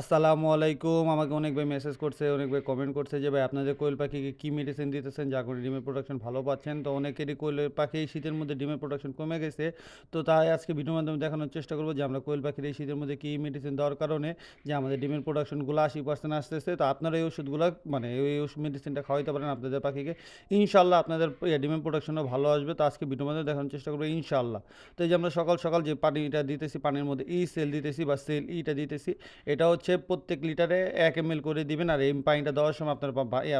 আসসালামু আলাইকুম। আমাকে অনেক ভাই মেসেজ করছে অনেক ভাই কমেন্ট করছে যে ভাই আপনাদের কোয়েল পাখিকে কী মেডিসিন দিতেছেন? যা করে ডিমের প্রোডাকশন ভালো পাচ্ছেন? তো অনেকেরই কোয়েল পাখি এই শীতের মধ্যে ডিমের প্রোডাকশন কমে গেছে। তো তাই আজকে ভিডিওর মাধ্যমে দেখানোর চেষ্টা করব যে আমরা কোয়েল পাখির এই শীতের মধ্যে কী মেডিসিন দেওয়ার কারণে যে আমাদের ডিমের প্রোডাকশনগুলো আশি পার্সেন্ট আসতেছে। তো আপনারা এই ওষুধগুলো মানে এই ওষুধ মেডিসিনটা খাওয়াইতে পারেন আপনাদের পাখিকে। ইনশাল্লাহ আপনাদের ইয়ে, ডিমের প্রোডাকশনও ভালো আসবে। তো আজকে ভিডিওর মাধ্যমে দেখানোর চেষ্টা করব ইনশাল্লাহ তো এই যে আমরা সকাল সকাল যে পানিটা দিতেছি পানির মধ্যে ই সেল দিতেছি বা সেল ইটা দিতেছি এটা হচ্ছে প্রত্যেক লিটারে এক এম করে দিবেন। আর এই পানিটা দেওয়ার সময় আপনার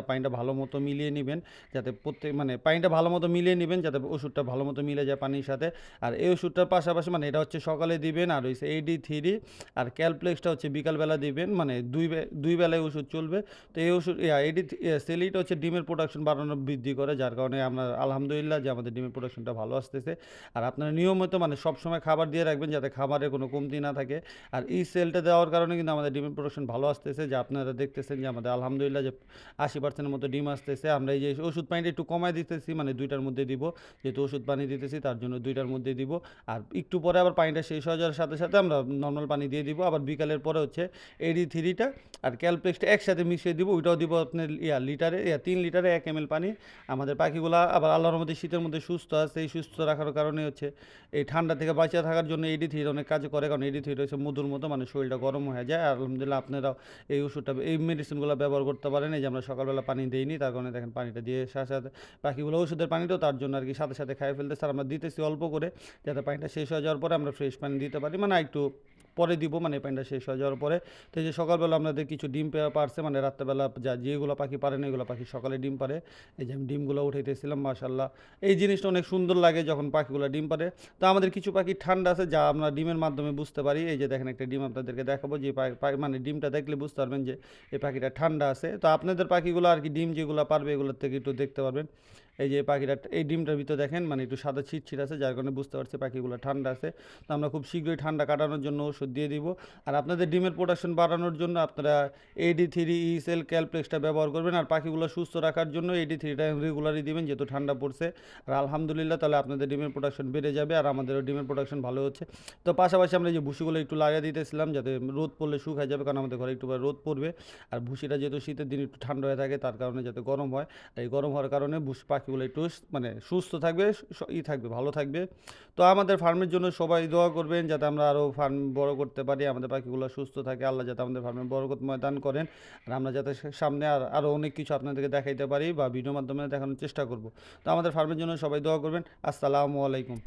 পানিটা ভালো মতো মিলিয়ে নেবেন যাতে প্রত্যেক মানে পানিটা ভালো মতো মিলিয়ে নেবেন যাতে ওষুধটা ভালো মতো মিলে যায় পানির সাথে। আর এই ওষুধটার পাশাপাশি মানে এটা হচ্ছে সকালে দিবেন আর হচ্ছে এইডি থ্রি আর ক্যালপ্লেক্সটা হচ্ছে বিকালবেলা দিবেন মানে দুই দুই বেলায় ওষুধ চলবে। তো এই ওষুধ এইডি সেলিটা হচ্ছে ডিমের প্রোডাকশন বাড়ানো বৃদ্ধি করে, যার কারণে আমরা আলহামদুলিল্লাহ যে আমাদের ডিমের প্রোডাকশনটা ভালো আসতেছে। আর আপনারা নিয়মিত মানে সবসময় খাবার দিয়ে রাখবেন যাতে খাবারের কোনো কমতি না থাকে। আর এই সেলটা দেওয়ার কারণে কিন্তু আমাদের ডিমের প্রোডাকশন ভালো আসতেছে, যে আপনারা দেখতেছেন যে আমাদের আলহামদুলিল্লাহ যে আশি পার্সেন্টের মতো ডিম আসতেছে। আমরা এই যে ওষুধ পানিটা একটু কমায় দিতেছি মানে দুইটার মধ্যে দিব, যেহেতু ওষুধ পানি দিতেছি, তার জন্য দুইটার মধ্যে দিব। আর একটু পরে আবার পানিটা শেষ হয়ে যাওয়ার সাথে সাথে আমরা নর্মাল পানি দিয়ে দিব। আবার বিকালের পরে হচ্ছে এডি থ্রিটা আর ক্যালপ্লেক্সটা একসাথে মিশিয়ে দিব। ওইটাও দিব আপনার ইয়া লিটারে, ইয়া তিন লিটারে এক এম পানি। আমাদের পাখিগুলা আবার আল্লাহর মধ্যে শীতের মধ্যে সুস্থ আছে। এই সুস্থ রাখার কারণে হচ্ছে এই ঠান্ডা থেকে বাঁচিয়ে থাকার জন্য এডি থ্রি অনেক কাজ করে। কারণ এডি থ্রি হচ্ছে মধুর মতো মানে শরীরটা গরম হয়ে যায়। আর আলহামদুলিল্লাহ আপনারাও এই ওষুধটা, এই মেডিসিনগুলো ব্যবহার করতে পারেন। এই যে আমরা সকালবেলা পানি দিইনি, তার কারণে দেখেন পানিটা দিয়ে সাথে সাথে পাখিগুলো ওষুধের পানিটাও তার জন্য আর কি সাথে সাথে খাই ফেলতে স্যার আমরা দিতেছি অল্প করে, যাতে পানিটা শেষ হয়ে যাওয়ার পরে আমরা ফ্রেশ পানি দিতে পারি। মানে একটু পরে দিব মানে পানিটা শেষ হয়ে যাওয়ার পরে। তো যে সকালবেলা আমাদের কিছু ডিম পারছে মানে রাত্রেবেলা যা যেগুলো পাখি পারে না, এগুলো পাখি সকালে ডিম পারে। এই যে আমি ডিমগুলো উঠাইতেছিলাম মাশাল্লাহ এই জিনিসটা অনেক সুন্দর লাগে যখন পাখিগুলো ডিম পারে। তো আমাদের কিছু পাখি ঠান্ডা আছে, যা আমরা ডিমের মাধ্যমে বুঝতে পারি। এই যে দেখেন একটা ডিম আপনাদেরকে দেখাবো, যে মানে ডিমটা দেখলে বুঝতে পারবেন যে এই পাখিটা ঠান্ডা আছে। তো আপনাদের পাখিগুলো আর কি ডিম যেগুলো পারবে, এগুলোর থেকে একটু দেখতে পারবেন। এই যে পাখিটা, এই ডিমটার ভিতরে দেখেন মানে একটু সাদা ছিটছিট আছে, যার কারণে বুঝতে পারছি পাখিগুলো ঠান্ডা আছে। তো আমরা খুব শীঘ্রই ঠান্ডা কাটানোর জন্য ওষুধ দিয়ে দিব। আর আপনাদের ডিমের প্রোডাকশন বাড়ানোর জন্য আপনারা এডি থ্রি ইসেল ক্যালপ্লেক্সটা ব্যবহার করবেন। আর পাখিগুলো সুস্থ রাখার জন্য এডি থ্রিটা রেগুলারই দিবেন, যেহেতু ঠান্ডা পড়ছে। আর আলহামদুলিল্লাহ, তাহলে আপনাদের ডিমের প্রোডাকশন বেড়ে যাবে আর আমাদেরও ডিমের প্রোডাকশন ভালো হচ্ছে। তো পাশাপাশি আমরা যে ভুসিগুলো একটু লাগিয়ে দিতেছিলাম, যাতে রোদ পড়লে শুকায় যাবে, কারণ আমাদের ঘরে একটু রোদ পড়বে। আর ভুসিটা যেহেতু শীতের দিন একটু ঠান্ডা হয়ে থাকে, তার কারণে যাতে গরম হয়। এই গরম হওয়ার কারণে ভুস পাখিগুলো একটু মানে সুস্থ থাকবে ই থাকবে, ভালো থাকবে। তো আমাদের ফার্মের জন্য সবাই দোয়া করবেন যাতে আমরা আরও ফার্ম বড় করতে পারি, আমাদের পাখিগুলো সুস্থ থাকে, আল্লাহ যাতে আমাদের ফার্মে বরকত ময়দান করেন। আর আমরা যাতে সামনে আর, আরও অনেক কিছু আপনাদেরকে দেখাইতে পারি বা ভিডিও মাধ্যমে দেখানোর চেষ্টা করব। তো আমাদের ফার্মের জন্য সবাই দোয়া করবেন। আসসালামু আলাইকুম।